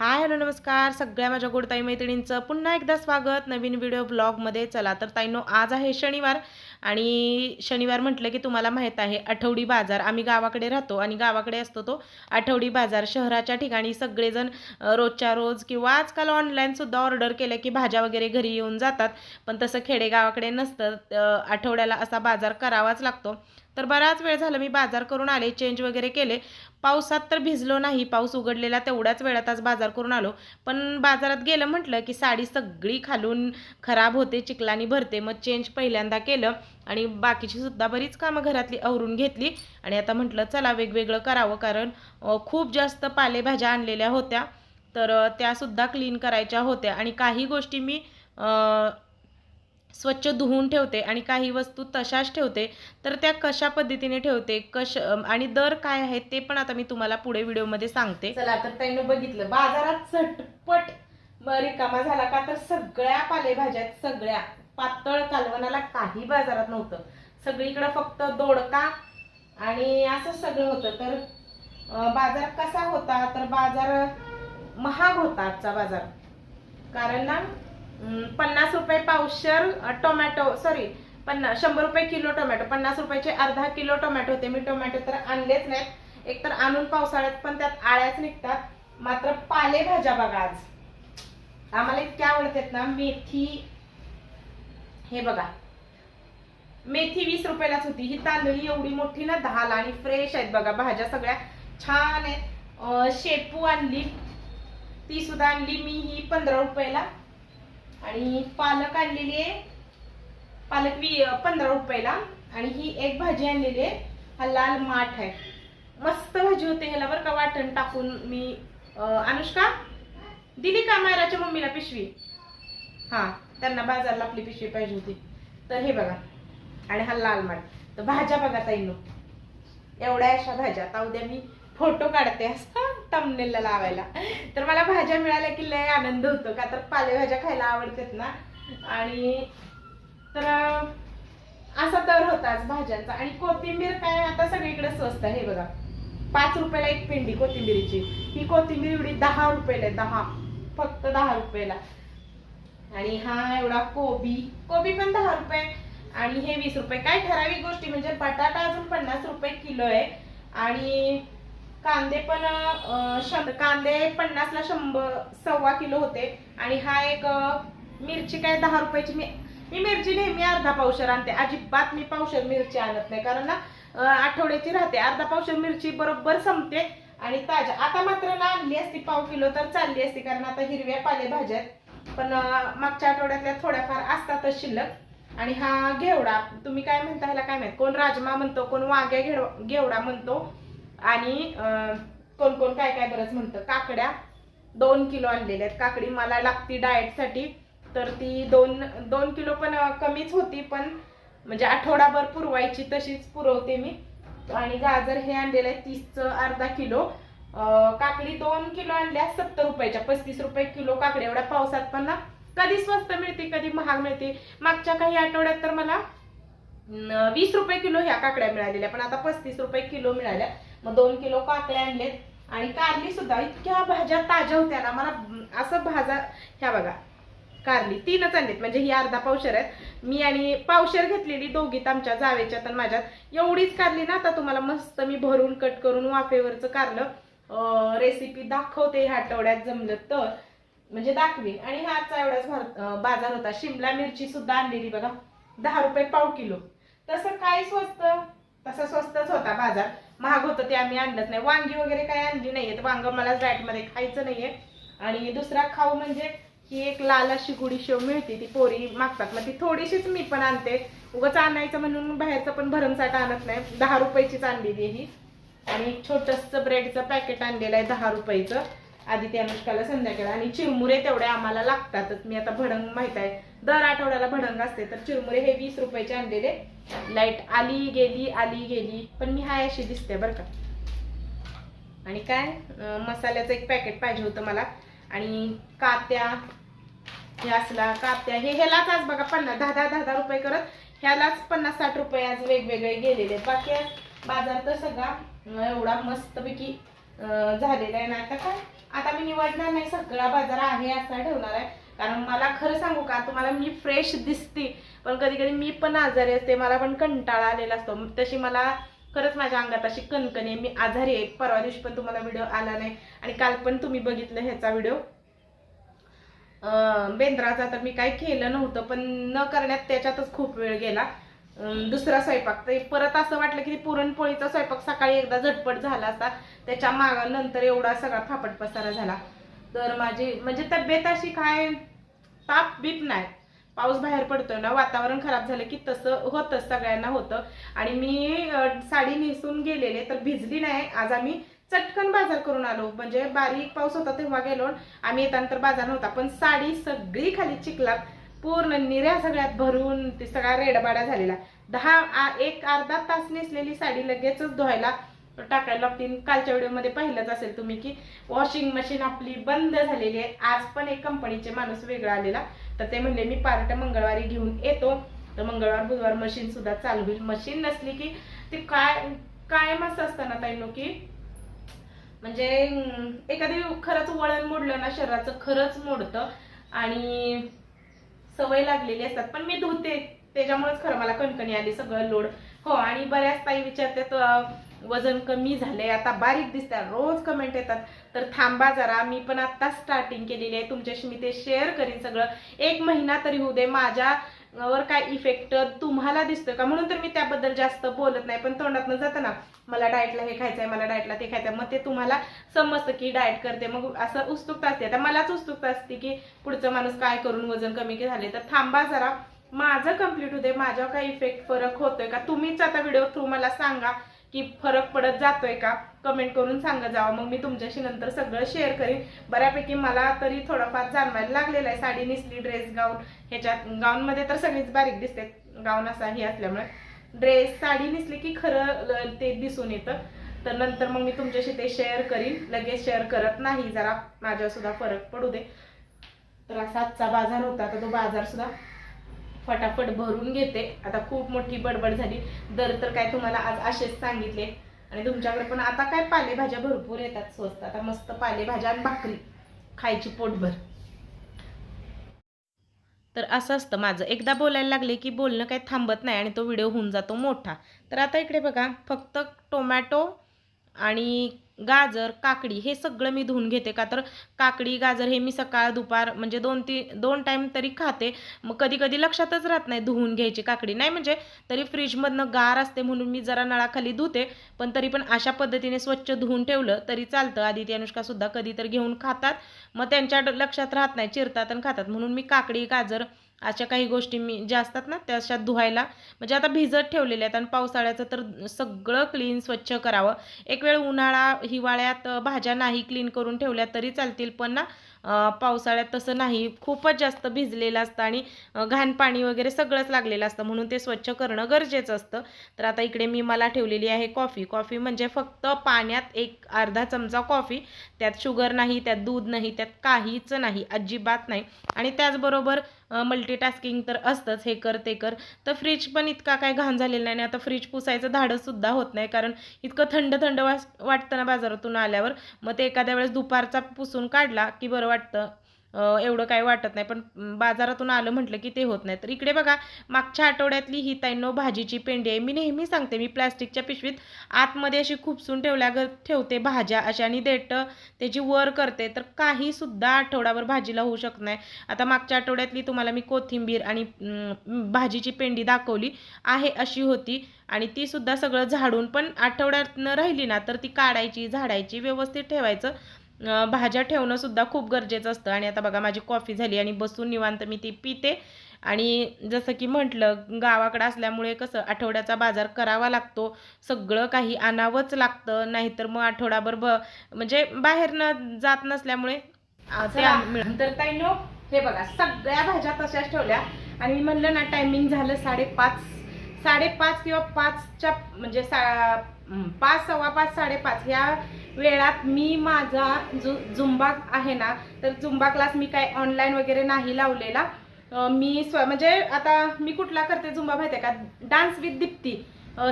Hi hello नमस्कार. सगळ्या माझ्या गोडताई मैत्रिणींचं पुन्हा एकदा स्वागत. नवीन व्हिडिओ ब्लॉगमध्ये चला तर ताईनो आज आहे शनिवार आणि शनिवार म्हटलं की तुम्हाला माहीत आहे आठवडी बाजार. आम्ही गावाकडे राहतो आणि गावाकडे असतो तो आठवडी बाजार. शहराच्या ठिकाणी सगळेजण रोजच्या रोज किंवा आजकाल ऑनलाईनसुद्धा ऑर्डर केल्या की भाज्या वगैरे घरी येऊन जातात. पण तसं खेडेगावाकडे नसतं. आठवड्याला असा बाजार करावाच लागतो. तर बराच वेळ झाला मी बाजार करून आले चेंज वगैरे केले. पावसात तर भिजलो नाही पाऊस उघडलेला तेवढ्याच वेळात आज बाजार करून आलो. पण बाजारात गेलं म्हटलं की साडी सगळी खालून खराब होते चिखलानी भरते. मग चेंज पहिल्यांदा केलं आणि बाकीची सुद्धा बरीच कामं घरातली आवरून घेतली. आणि आता म्हटलं चला वेगवेगळं करावं कारण खूप जास्त पालेभाज्या आणलेल्या होत्या. तर त्यासुद्धा क्लीन करायच्या होत्या. आणि काही गोष्टी मी स्वच्छ धुवून ठेवते आणि काही वस्तू तशाच ठेवते तर त्या कशा पद्धतीने ठेवते कश आणि दर काय आहे ते पण आता मी तुम्हाला पुढे व्हिडिओमध्ये सांगते. चला तर त्यांनी बघितलं बाजारात झटपट रिकामा झाला का तर सगळ्या पालेभाज्या आहेत, सगळ्या. पातळ कालवणाला काही बाजारात नव्हतं. सगळीकडे फक्त दोडका आणि असं सगळं होतं. तर बाजार कसा होता? तर बाजार महाग होता आजचा बाजार. कारण ना पन्नास रुपये पावशर टोमॅटो सॉरी पन्नास शंभर रुपये किलो टोमॅटो पन्नास रुपयाचे अर्धा किलो टोमॅटो होते. मी टोमॅटो तर आणलेच नाहीत. एकतर आणून पावसाळ्यात पण त्यात आळ्याच निघतात. मात्र पालेभाज्या बघा आज. आम्हाला इतक्या आवडतात ना मेथी. हे बघा. मेथी वीस रुपयालाच होती. ही तांदळी एवढी मोठी ना दहाला आणि फ्रेश आहेत बघा. भाज्या सगळ्या छान आहेत. शेपू आणली. ती सुद्धा आणली. मी ही पंधरा रुपयाला आणि पालक आणलेली आहे. पालक वी पंधरा रुपयाला. आणि ही एक भाजी आणलेली आहे. हा लाल माठ आहे. मस्त भाजी होते ह्याला बरं का वाटण टाकून मी अनुष्का दिली का मायराच्या मम्मीला पिशवी? हा त्यांना बाजारला आपली पिशवी पाहिजे होती. तर हे बघा. आणि हा लाल माठ. तर भाज्या बघा ताईनो. एवढ्या अशा भाज्या. आता उद्या मी फोटो काढते. असं तमनेलला लावायला. तर मला भाज्या मिळाल्या की लय आनंद होतो का तर पालेभाज्या खायला आवडतात ना. आणि तर असा तर होता आज भाज्यांचा. आणि कोथिंबीर काय आता सगळीकडे स्वस्त आहे बघा. पाच रुपयाला एक पेंडी कोथिंबीरीची. ही कोथिंबीर एवढी दहा रुपयाला दहा. फक्त दहा रुपयाला. आणि हा एवढा कोबी. कोबी पण दहा रुपये. आणि हे वीस रुपये. काय ठराविक गोष्टी म्हणजे बटाटा अजून पन्नास रुपये किलो आहे. आणि कांदे पण शं- कांदे पन्नासला शंभर सव्वा किलो होते. आणि हा एक मिरची काय दहा रुपयाची मी मी मिरची नेहमी अर्धा पावशर आणते. अजिबात मी पावशर मिरची आणत नाही. कारण ना आठवड्याची राहते. अर्धा पावशर मिरची बरोबर संपते आणि ताज्या. आता मात्र ना आणली असती पाव किलो तर चालली असती. कारण आता हिरव्या पालेभाज्या आहेत. पण मागच्या आठवड्यातल्या थोड्याफार असतातच शिल्लक. आणि हा घेवडा. तुम्ही काय म्हणता ह्याला काय माहीत? कोण राजमा म्हणतो कोण वाग्या घेव- घेवडा म्हणतो. आणि कोण कोण काय काय बरंच म्हणतं काकड्या दोन किलो आणलेल्या आहेत. काकडी मला लागती डाएटसाठी तर ती दोन दोन किलो पण कमीच होती पण म्हणजे आठवडाभर पुरवायची तशीच पुरवते मी. आणि गाजर हे आणलेलं आहे तीसचं अर्धा किलो. काकडी दोन किलो आणल्या सत्तर रुपयाच्या पस्तीस रुपये किलो काकडी एवढ्या पावसात पण ना कधी स्वस्त मिळते कधी महाग मिळते. मागच्या काही आठवड्यात तर मला वीस रुपये किलो ह्या काकड्या मिळालेल्या पण आता पस्तीस रुपये किलो मिळाल्या. मग दोन किलो काकड्या आणलेत. आणि कारली सुद्धा इतक्या भाज्या ताज्या होत्या ना मला असं भाज्या ह्या बघा कारली तीनच आणलीत. म्हणजे ही अर्धा पावशर आहेत. मी आणि पावशर घेतलेली दोघीत आमच्या जावेच्यात आणि माझ्यात. एवढीच कारली ना आता तुम्हाला मस्त मी भरून कट करून वाफेवरचं कारलं रेसिपी दाखवते ह्या आठवड्यात जमलं तर. म्हणजे दाखवी आणि हाचा एवढाच भर बाजार होता. शिमला मिरची सुद्धा आणलेली बघा. दहा रुपये पाव किलो. तसं काय स्वस्त? तसा स्वस्तच होता बाजार. महाग होतं ते आम्ही आणलंच नाही. वांगी वगैरे काही आणली नाहीयेत. वांग मला मध्ये खायचं नाहीये. आणि दुसरा खाऊ म्हणजे ही एक लाल अशी गुडी शेव मिळते ती पोरी मागतात. मग ती थोडीशीच मी पण आणते. उगाच आणायचं म्हणून बाहेरचं पण भरमसाठ आणत नाही. दहा रुपयाचीच आणलेली आहे ही. आणि एक छोटंसं ब्रेडचं पॅकेट आणलेलं आहे दहा रुपयाचं. आधी त्या अनुष्काला संध्याकाळी आणि चिरमुरे तेवढे आम्हाला लागतातच. मी आता भडंग माहीत आहे. दर आठवड्याला भडंग असते तर चिरमुरे हे वीस रुपयाचे आणलेले. लाइट आली गेली आली गेली पण मी हाय अशी दिसते बरं का. आणि काय? मसाल्याचं एक पॅकेट पाहिजे होतं मला. आणि कात्या हे असला कात्या हे ह्यालाच आज बघा पन्नास दहा दहा दहा दहा रुपये करत. ह्यालाच पन्नास साठ रुपये आज वेगवेगळे गेलेले. बाकी आज बाजार तर सगळा एवढा मस्तपैकी झालेला आहे ना आता काय? आता मी निवडणार नाही सगळा बाजार आहे असा ठेवणार आहे. कारण मला खरं सांगू का तुम्हाला मी फ्रेश दिसते. पण कधी कधी मी पण आजारी असते मला पण कंटाळा आलेला असतो. मग तशी मला खरंच माझ्या अंगात अशी कणकणी आहे मी आजारी आहे. परवा दिवशी पण तुम्हाला व्हिडिओ आला नाही. आणि काल पण तुम्ही बघितलं ह्याचा व्हिडिओ बेंद्राचा तर मी काही केलं नव्हतं पण न करण्यात त्याच्यातच खूप वेळ गेला. दुसरा स्वयंपाक. तर परत असं वाटलं की पुरणपोळीचा स्वयंपाक सकाळी एकदा झटपट झाला असता. त्याच्या माग नंतर एवढा सगळा फापट पसारा झाला. तर माझी म्हणजे तब्येत अशी काय ताप बीप नाही. पाऊस बाहेर पडतोय ना वातावरण खराब झालं की तसं होतंच सगळ्यांना होतं. आणि मी साडी नेसून गेलेले तर भिजली नाही. आज आम्ही चटकन बाजार करून आलो. म्हणजे बारीक पाऊस होता तेव्हा गेलो. आम्ही येताना तर बाजार नव्हता पण साडी सगळी खाली चिखलात. पूर्ण निऱ्या सगळ्यात भरून ते सगळा रेडबाडा झालेला. दहा आ- एक अर्धा तास नेसलेली साडी लगेचच धुवायला टाकायला लागतील. कालच्या व्हिडिओमध्ये पाहिलंच असेल तुम्ही की वॉशिंग मशीन आपली बंद झालेली आहे. आज पण एक कंपनीचे माणूस वेगळा आलेला. तर ते म्हणले मी पार्ट मंगळवारी घेऊन येतो. तर मंगळवार बुधवार मशीन सुद्धा चालू होईल. मशीन नसली की ते काय कायम असं असतं ना ताईनो की म्हणजे एखादी खरंच वळण मोडलं ना शरीराचं खरंच मोडतं. आणि सवय लागलेली असतात. पण मी धुते. त्याच्यामुळेच खरं मला कणकणी आली सगळं लोड. हो आणि बऱ्याच ताई विचारतात वजन कमी झालंय आता बारीक दिसतात रोज कमेंट येतात. तर थांबा जरा मी पण आता स्टार्टिंग केलेली आहे. तुमच्याशी मी ते शेअर करीन सगळं. एक महिना तरी होऊ दे माझ्या वर काय इफेक्ट तुम्हाला दिसतोय का? म्हणून तर मी त्याबद्दल जास्त बोलत नाही. पण तोंडातनं जातं ना मला डाएटला हे खायचंय मला डाएटला ते खायचंय. मग ते तुम्हाला समजतं की डाएट करते. मग असं उत्सुकता असते. आता मलाच उत्सुकता असते की पुढचं माणूस काय करून वजन कमी झाले. तर थांबा जरा. माझं कंप्लीट होते माझ्यावर काय इफेक्ट फरक होतोय का? तुम्हीच आता व्हिडिओ थ्रू मला सांगा. की फरक पडत जातोय का? कमेंट करून सांगत जावा. मग मी तुमच्याशी नंतर सगळं शेअर करीन. बऱ्यापैकी मला तरी थोडंफार जाणवायला लागलेलं आहे. साडी नेसली ड्रेस गाऊन ह्याच्यात गाऊनमध्ये तर सगळीच बारीक दिसते. गाऊन असा हे असल्यामुळे. ड्रेस साडी नेसली की खरं ते दिसून येतं. तर नंतर मग मी तुमच्याशी ते शेअर करीन. लगेच शेअर करत नाही. जरा माझ्यावर सुद्धा फरक पडू दे. तर असा आजचा बाजार होता. तर तो बाजार सुद्धा फटाफट भरून घेते. आता खूप मोठी बडबड झाली. दर तर काय तुम्हाला आज असेच सांगितले. आणि तुमच्याकडे पण आता काय पालेभाज्या भरपूर येतात स्वस्त. आता मस्त पालेभाज्या आणि भाकरी. खायची पोटभर. तर असं असतं. माझं एकदा बोलायला लागले की बोलणं काही थांबत नाही आणि तो व्हिडिओ होऊन जातो मोठा. तर आता इकडे बघा. फक्त टोमॅटो आणि गाजर काकडी हे सगळं मी धुवून घेते का तर काकडी गाजर हे मी सकाळ दुपार म्हणजे दोन ती दोन टाईम तरी खाते. मग कधी कधी लक्षातच राहत नाही धुवून घ्यायची काकडी. नाही म्हणजे तरी फ्रीजमधनं गार असते म्हणून मी जरा नळाखाली धुते पण तरी पण अशा पद्धतीने स्वच्छ धुवून ठेवलं तरी चालतं. आदिती अनुष्कासुद्धा कधी तर घेऊन खातात. मग त्यांच्या लक्षात राहत नाही चिरतात आणि खातात. म्हणून मी काकडी गाजर अशा काही गोष्टी मी ज्या असतात ना त्या अशा धुवायला म्हणजे आता भिजत ठेवलेल्या आहेत आणि पावसाळ्याचं तर सगळं क्लीन स्वच्छ करावं. एक वेळ उन्हाळा हिवाळ्यात भाज्या नाही क्लीन करून ठेवल्या तरी चालतील पण ना पावसाळ्यात तसं नाही. खूपच जास्त भिजलेलं असतं आणि घाण पाणी वगैरे सगळंच लागलेलं असतं. म्हणून ते स्वच्छ करणं गरजेचं असतं. तर आता इकडे मी मला ठेवलेली आहे कॉफी. कॉफी म्हणजे फक्त पाण्यात एक अर्धा चमचा कॉफी. त्यात शुगर नाही त्यात दूध नाही त्यात काहीच नाही. अजिबात नाही. आणि त्याचबरोबर मल्टीटास्किंग तर असतंच. हे कर ते कर. तर फ्रीज पण इतका काय घाण झालेला नाही. आणि आता फ्रीज पुसायचं धाडंसुद्धा होत नाही. कारण इतकं थंड थंड वास वाटतं ना बाजारातून आल्यावर. मग ते एखाद्या वेळेस दुपारचा पुसून काढला की बरोबर वाटतं. एवढं काही वाटत नाही. पण बाजारातून आलं म्हटलं की ते होत नाही. तर इकडे बघा मागच्या आठवड्यातली ही ताईंनो भाजीची पेंडी आहे. मी नेहमी सांगते मी प्लॅस्टिकच्या पिशवीत आतमध्ये अशी खुपसून ठेवल्या ठेवते भाज्या अशा आणि देट त्याची वर करते. तर काही सुद्धा आठवड्यावर भाजीला होऊ शकत नाही. आता मागच्या आठवड्यातली तुम्हाला मी कोथिंबीर आणि भाजीची पेंडी दाखवली आहे अशी होती. आणि ती सुद्धा सगळं झाडून पण आठवड्यात राहिली ना तर ती काढायची झाडायची व्यवस्थित ठेवायचं. भाज्या ठेवणं सुद्धा खूप गरजेचं असतं. आणि आता बघा माझी कॉफी झाली आणि बसून निवांत मी ती पिते. आणि जसं की म्हटलं गावाकडं असल्यामुळे कसं आठवड्याचा बाजार करावा लागतो. सगळं काही आणावंच लागतं. नाहीतर मग आठवडाभर ब म्हणजे बाहेरनं जात नसल्यामुळे तर ताई नो हे बघा सगळ्या भाज्या तशाच ठेवल्या. आणि मी म्हणलं ना टायमिंग झालं साडेपाच साडेपाच किंवा पाचच्या म्हणजे सा पाच सव्वा पाच साडेपाच. ह्या वेळात मी माझा जु झुंबा आहे ना तर झुंबा क्लास मी काय ऑनलाईन वगैरे नाही लावलेला. मी स्व म्हणजे आता मी कुठला करते झुंबा माहिती आहे का? डान्स विथ दीप्ती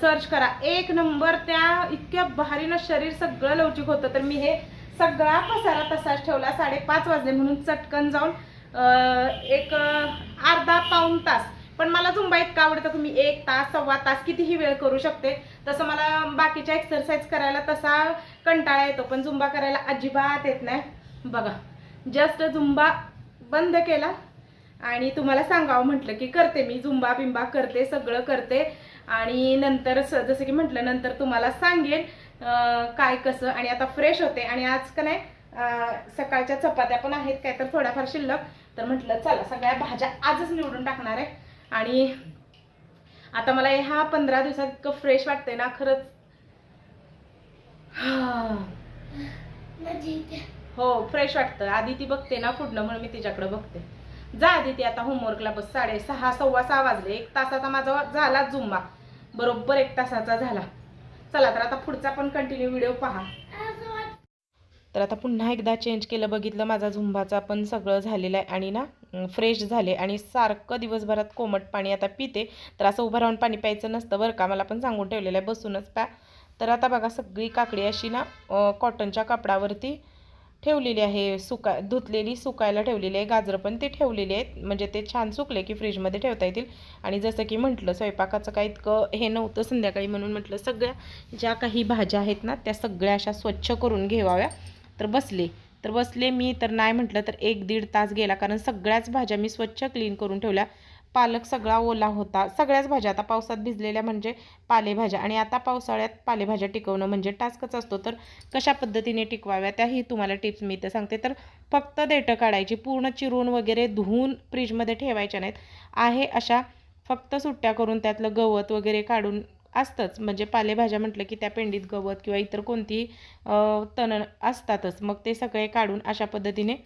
सर्च करा. एक नंबर त्या इतक्या भारीनं शरीर सगळं लवचिक होतं. तर मी हे सगळा पसारा तसाच ठेवला. साडेपाच वाजले म्हणून चटकन जाऊन एक अर्धा पाऊण तास. पण मला झुंबा इतका आवडतं की मी एक तास सव्वा तास कितीही वेळ करू शकते. तसं मला बाकीच्या एक्सरसाइज करायला तसा कंटाळा येतो पण झुंबा करायला अजिबात येत नाही. बघा जस्ट झुंबा बंद केला आणि तुम्हाला सांगावं म्हटलं की करते मी झुंबा बिंबा करते सगळं करते. आणि नंतर स जसं की म्हटलं नंतर तुम्हाला सांगेन काय कसं आणि आता फ्रेश होते. आणि आज का नाही सकाळच्या चपात्या पण आहेत काय तर थोड्याफार शिल्लक. तर म्हटलं चला सगळ्या भाज्या आजच निवडून टाकणार आहे. आणि आता मला ह्या पंधरा दिवसात इतकं फ्रेश वाटतंय ना खरंच. हो फ्रेश वाटतं आधी ती बघते ना पुढनं म्हणून मी तिच्याकडे बघते. जा आधी ती आता होमवर्कला बस. साडे सहा सव्वा सहा वाजले. एक तासाचा माझा झाला जुम्मा. बरोबर एक तासाचा झाला. चला तर आता पुढचा पण कंटिन्यू व्हिडिओ पहा. तर आता पुन्हा एकदा चेंज केलं बघितलं माझा झुंबाचा पण सगळं झालेलं आहे आणि ना फ्रेश झाले आणि सारखं दिवसभरात कोमट पाणी आता पिते. तर असं उभं राहून पाणी प्यायचं नसतं बरं का मला पण सांगून ठेवलेलं आहे बसूनच प्या. तर आता बघा सगळी काकडी अशी ना कॉटनच्या कापडावरती ठेवलेली आहे सुका धुतलेली सुकायला ठेवलेली आहे गाजरं पण ते ठेवलेली आहेत. म्हणजे ते छान सुकले की फ्रीजमध्ये ठेवता येतील. आणि जसं की म्हटलं स्वयंपाकाचं काही इतकं हे नव्हतं संध्याकाळी म्हणून म्हटलं सगळ्या ज्या काही भाज्या आहेत ना त्या सगळ्या अशा स्वच्छ करून घेवाव्या तर बसले. तर बसले मी तर नाही म्हटलं तर एक दीड तास गेला. कारण सगळ्याच भाज्या मी स्वच्छ क्लीन करून ठेवल्या. पालक सगळा ओला होता. सगळ्याच भाज्या. आता पावसात भिजलेल्या म्हणजे पालेभाज्या. आणि आता पावसाळ्यात पालेभाज्या टिकवणं म्हणजे टास्कच असतो. तर कशा पद्धतीने टिकवाव्या? त्याही तुम्हाला टिप्स मी इथं सांगते. तर फक्त देठं काढायची. पूर्ण चिरून वगैरे धुवून फ्रीजमध्ये ठेवायच्या नाहीत. आहे अशा फक्त सुट्ट्या करून त्यातलं गवत वगैरे काढून असतंच. म्हणजे पालेभाज्या म्हटलं की त्या पेंडीत गवत किंवा इतर कोणतीही तण असतातच. मग ते सगळे काढून अशा पद्धतीने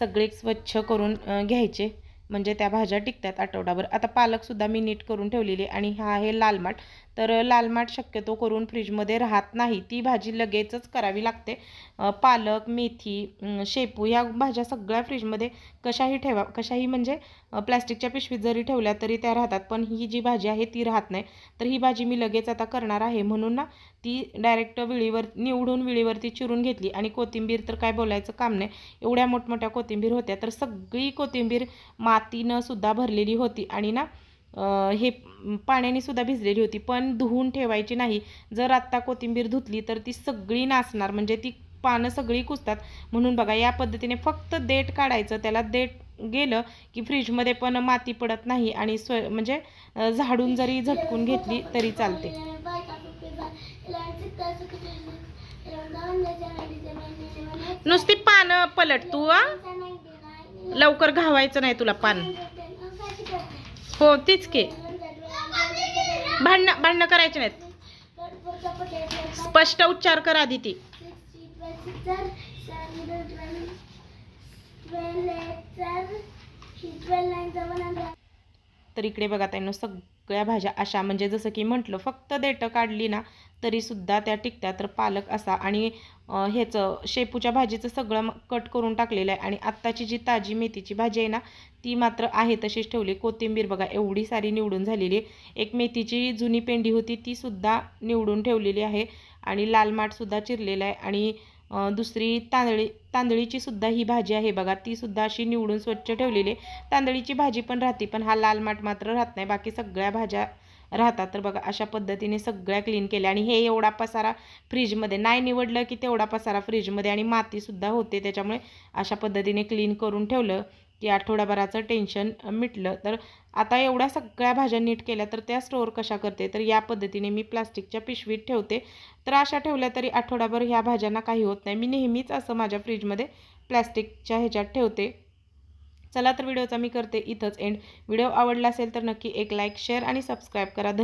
सगळे स्वच्छ करून घ्यायचे. म्हणजे त्या भाज्या टिकतात आठवडाभर. आता पालकसुद्धा मी नीट करून ठेवलेली आहे आणि हा आहे लालमाठ. तर लालमाठ शक्यतो करून फ्रीजमध्ये राहत नाही. ती भाजी लगेचच करावी लागते. पालक मेथी शेपू ह्या भाज्या सगळ्या फ्रीजमध्ये कशाही ठेवा कशाही म्हणजे प्लॅस्टिकच्या पिशवीत जरी ठेवल्या तरी त्या राहतात. पण ही जी भाजी आहे ती राहत नाही. तर ही भाजी मी लगेच आता करणार आहे. म्हणून ना ती डायरेक्ट विळीवर निवडून विळीवरती चिरून घेतली. आणि कोथिंबीर तर काय बोलायचं काम नाही. एवढ्या मोठमोठ्या कोथिंबीर होत्या तर सगळी कोथिंबीर मातीनं सुद्धा भरलेली होती. आणि ना हे पाण्याने सुद्धा भिजलेली होती. पण धुवून ठेवायची नाही. जर आत्ता कोथिंबीर धुतली तर ती सगळी नासणार. म्हणजे ती पानं सगळी कुजतात. म्हणून बघा या पद्धतीने फक्त देठ काढायचं. त्याला देठ गेलं की फ्रीजमध्ये पण माती पडत नाही. आणि स्व म्हणजे झाडून जरी झटकून घेतली तरी चालते. नुसती पानं पलट तू आ? लवकर घावायचं नाही तुला पान. हो तीच की. भांडणं भांडणं करायचे नाहीत. स्पष्ट उच्चार कर आधी ती. तर इकडे बघा त्यांना सगळ्या भाज्या अशा म्हणजे जसं की म्हटलं फक्त देठं काढली ना तरीसुद्धा त्या टिकत्या तर पालक असा आणि ह्याचं शेपूच्या भाजीचं सगळं कट करून टाकलेलं आहे. आणि आत्ताची जी ताजी मेथीची भाजी आहे ना ती मात्र आहे तशीच ठेवली. कोथिंबीर बघा एवढी सारी निवडून झालेली आहे. एक मेथीची जुनी पेंडी होती तीसुद्धा निवडून ठेवलेली आहे. आणि लाल माठसुद्धा चिरलेला आहे. आणि दुसरी तांदळी तांदळीची सुद्धा ही भाजी आहे बघा ती सुद्धा अशी निवडून स्वच्छ ठेवलेली आहे. तांदळीची भाजी पण राहते पण हा लाल माठ मात्र राहत नाही. बाकी सगळ्या भाज्या राहतात. तर बघा अशा पद्धतीने सगळ्या क्लीन केल्या आणि हे एवढा पसारा फ्रीजमध्ये नाही निवडलं की तेवढा पसारा फ्रीजमध्ये आणि मातीसुद्धा होते. त्याच्यामुळे अशा पद्धतीने क्लीन करून ठेवलं की आठवडाभराचं टेन्शन मिटलं. तर आता एवढ्या सगळ्या भाज्या नीट केल्या तर त्या स्टोअर कशा करते? तर या पद्धतीने मी प्लास्टिकच्या पिशवीत ठेवते. तर अशा ठेवल्या तरी आठवडाभर ह्या भाज्यांना काही होत नाही. मी नेहमीच असं माझ्या फ्रीजमध्ये प्लॅस्टिकच्या ह्याच्यात ठेवते. चला तर व्हिडिओचा मी करते इथंच एंड व्हिडिओ आवडला असेल तर नक्की एक लाईक शेअर आणि सबस्क्राईब करा. धन्यवाद.